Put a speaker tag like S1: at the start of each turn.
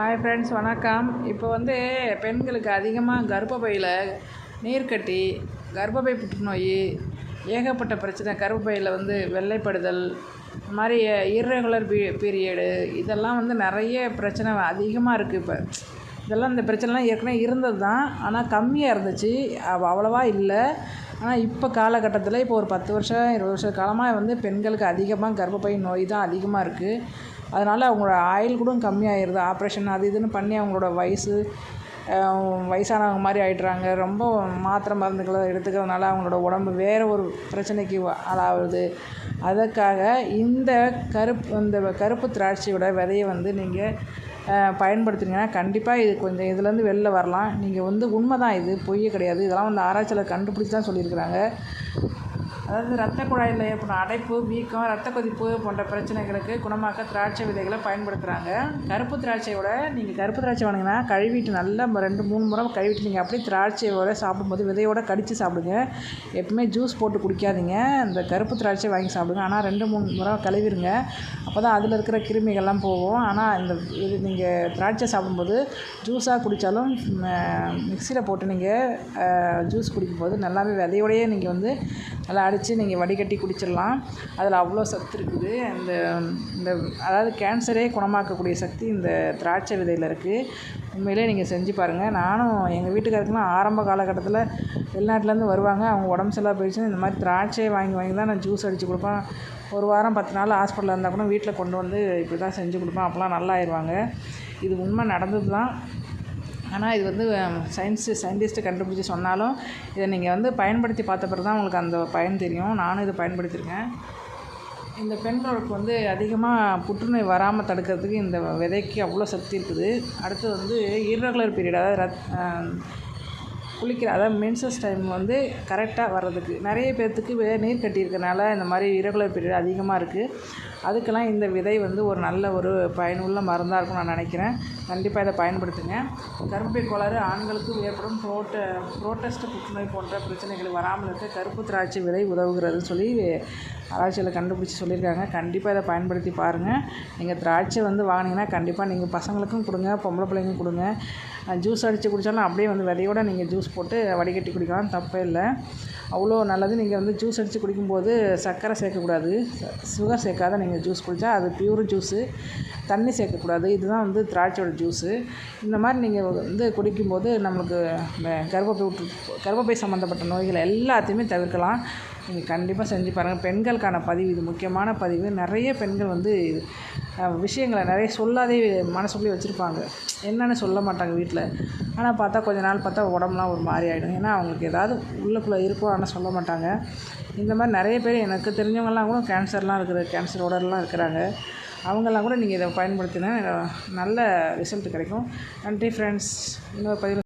S1: Hi friends வணக்கம். இப்போ வந்து பெண்களுக்கு அதிகமாக கர்ப்பப்பையில் நீர் கட்டி கர்ப்பப்பை புற்றுநோய் ஏகப்பட்ட பிரச்சனை கர்ப்பப்பையில் வந்து வெள்ளைப்படுதல் இந்த மாதிரி இர்ரெகுலர் பீ பீரியடு இதெல்லாம் வந்து நிறைய பிரச்சனை அதிகமாக இருக்குது இப்போ. இதெல்லாம் இந்த பிரச்சனைலாம் ஏற்கனவே இருந்தது தான் ஆனால் கம்மியாக இருந்துச்சு அவ்வளோவா இல்லை. ஆனால் இப்போ காலகட்டத்தில் இப்போ ஒரு பத்து வருஷம் இருபது வருஷ காலமாக வந்து பெண்களுக்கு அதிகமாக கர்ப்பப்பை நோய் தான் அதிகமாக இருக்குது அதனால் அவங்களோட ஆயுள் கூட கம்மியாகிருது ஆப்ரேஷன் அது இதுன்னு பண்ணி அவங்களோட வயசு வயசானவங்க மாதிரி ஆயிடுறாங்க. ரொம்ப மாத்திரை மருந்துகளை எடுத்துக்கிறதுனால அவங்களோட உடம்பு வேறு ஒரு பிரச்சனைக்கு ஆளாகுது. அதற்காக இந்த கருப்பு இந்த கருப்பு திராட்சையோட விதைய வந்து நீங்கள் பயன்படுத்துனீங்கன்னா கண்டிப்பாக இது கொஞ்சம் இதுலேருந்து வெளில வரலாம். நீங்கள் வந்து உண்மை தான் இது பொய்யே கிடையாது. இதெல்லாம் வந்து ஆராய்ச்சியில் கண்டுபிடிச்சி தான் சொல்லியிருக்கிறாங்க. அதாவது ரத்த குழாயில் ஏற்படும் அடைப்பு வீக்கம் ரத்த கொதிப்பு போன்ற பிரச்சனைகளுக்கு குணமாக்க திராட்சை விதைகளை பயன்படுத்துகிறாங்க கருப்பு திராட்சையோட நீங்கள் கருப்பு திராட்சை வாங்கினா கழுவிட்டு நல்லா ரெண்டு மூணு முறை கழுவிட்டு நீங்கள் அப்படியே திராட்சையோட சாப்பிடும்போது விதையோட கடித்து சாப்பிடுங்க. எப்பவுமே ஜூஸ் போட்டு குடிக்காதீங்க. இந்த கருப்பு திராட்சை வாங்கி சாப்பிடுங்க. ஆனால் ரெண்டு மூணு முறை கழுவிடுங்க அப்போ தான் அதில் இருக்கிற கிருமிகள்லாம் போகும். ஆனால் இந்த இது நீங்கள் திராட்சை சாப்பிடும்போது ஜூஸாக குடித்தாலும் மிக்சியில் போட்டு நீங்கள் ஜூஸ் குடிக்கும்போது நல்லாவே விதையோடையே நீங்கள் வந்து நல்லா வச்சு நீங்கள் வடிகட்டி குடிச்சிடலாம். அதில் அவ்வளோ சத்து இருக்குது. அந்த இந்த அதாவது கேன்சரே குணமாக்கக்கூடிய சக்தி இந்த திராட்சை விதையில் இருக்குது உண்மையிலே நீங்கள் செஞ்சு பாருங்கள் நானும் எங்கள் வீட்டுக்காரருக்குலாம் ஆரம்ப காலகட்டத்தில் வெளிநாட்டிலேருந்து வருவாங்க. அவங்க உடம்பு சரியில்லாம போயிடுச்சுன்னா இந்த மாதிரி திராட்சையை வாங்கி வாங்கி தான் நான் ஜூஸ் அடித்து கொடுப்பேன். ஒரு வாரம் பத்து நாள் ஹாஸ்பிட்டலில் இருந்தால் கூட வீட்டில் கொண்டு வந்து இப்படி தான் செஞ்சு கொடுப்பேன். அப்போலாம் நல்லா ஆயிடுவாங்க இது உண்மை நடந்தது தான் ஆனால் இது வந்து சயின்ஸு சயின்டிஸ்ட்டு கண்டுபிடிச்சி சொன்னாலும் இதை நீங்கள் வந்து பயன்படுத்தி பார்த்த பிறகு தான் உங்களுக்கு அந்த பயன் தெரியும். நானும் இதை பயன்படுத்தியிருக்கேன். இந்த பெண்களுக்கு வந்து அதிகமாக புற்றுநோய் வராமல் தடுக்கிறதுக்கு இந்த விதைக்கு அவ்வளோ சக்தி இருக்குது. அடுத்து வந்து இர்ரெகுலர் பீரியட் அதாவது ரத் குளிக்கிற அதாவது மென்சஸ் டைம் வந்து கரெக்டாக வர்றதுக்கு. நிறைய பேர்த்துக்கு நீர் கட்டியிருக்கனால இந்த மாதிரி இரகுலர் பீரியட் அதிகமாக இருக்குது அதுக்கெல்லாம் இந்த விதை வந்து ஒரு நல்ல ஒரு பயனுள்ள மருந்தாக இருக்கும்னு நான் நினைக்கிறேன். கண்டிப்பாக இதை பயன்படுத்துங்க. கருப்பை கோளாறு ஆண்களுக்கும் ஏற்படும் புரோட்ட புரோட்டஸ்ட் புற்றுநோய் போன்ற பிரச்சனைகள் வராமல் இருக்க கருப்பு திராட்சை விதை உதவுகிறதுன்னு சொல்லி ஆராய்ச்சியில் கண்டுபிடிச்சி சொல்லியிருக்காங்க. கண்டிப்பாக இதை பயன்படுத்தி பாருங்கள் நீங்கள் திராட்சை வந்து வாங்கினீங்கன்னா கண்டிப்பாக நீங்கள் பசங்களுக்கும் கொடுங்க பொம்பளை பிள்ளைங்களுக்கும் கொடுங்க. ஜூஸ் அடித்து குடித்தாலும் அப்படியே வந்து விதையோடு நீங்கள் ஜூஸ் போட்டு வடிகட்டி குடிக்கலாம் தப்பே இல்லை. அவ்வளோ நல்லது. நீங்கள் வந்து ஜூஸ் அடித்து குடிக்கும்போது சர்க்கரை சேர்க்கக்கூடாது. சுகர் சேர்க்காத நீங்கள் ஜூஸ் குடித்தா அது பியூர் ஜூஸு தண்ணி சேர்க்கக்கூடாது. இதுதான் வந்து திராட்சையோட ஜூஸு இந்த மாதிரி நீங்கள் வந்து குடிக்கும்போது நம்மளுக்கு கர்ப்பப்பை விட்டு கர்ப்பப்பை சம்மந்தப்பட்ட நோய்களை எல்லாத்தையுமே தவிர்க்கலாம். நீங்கள் கண்டிப்பாக செஞ்சு பாருங்கள் பெண்களுக்கான பதிவு இது முக்கியமான பதிவு. நிறைய பெண்கள் வந்து விஷயங்களை நிறைய சொல்லாதே மனசுக்குள்ளேயே வச்சுருப்பாங்க. என்னென்னு சொல்ல மாட்டாங்க வீட்டில். ஆனால் பார்த்தா கொஞ்ச நாள் பார்த்தா உடம்புலாம் ஒரு மாதிரி ஆகிடும் ஏன்னா அவங்களுக்கு ஏதாவது உள்ளுக்குள்ளே இருக்கும் ஆனால் சொல்ல மாட்டாங்க. இந்த மாதிரி நிறைய பேர் எனக்கு தெரிஞ்சவங்கலாம் கூட கேன்சர்லாம் இருக்குது கேன்சரோடலாம் இருக்கிறாங்க. அவங்கெல்லாம் கூட நீங்கள் இதை பயன்படுத்தினா நல்ல ரிசல்ட் கிடைக்கும். நன்றி ஃப்ரெண்ட்ஸ் இன்னொரு பதிவு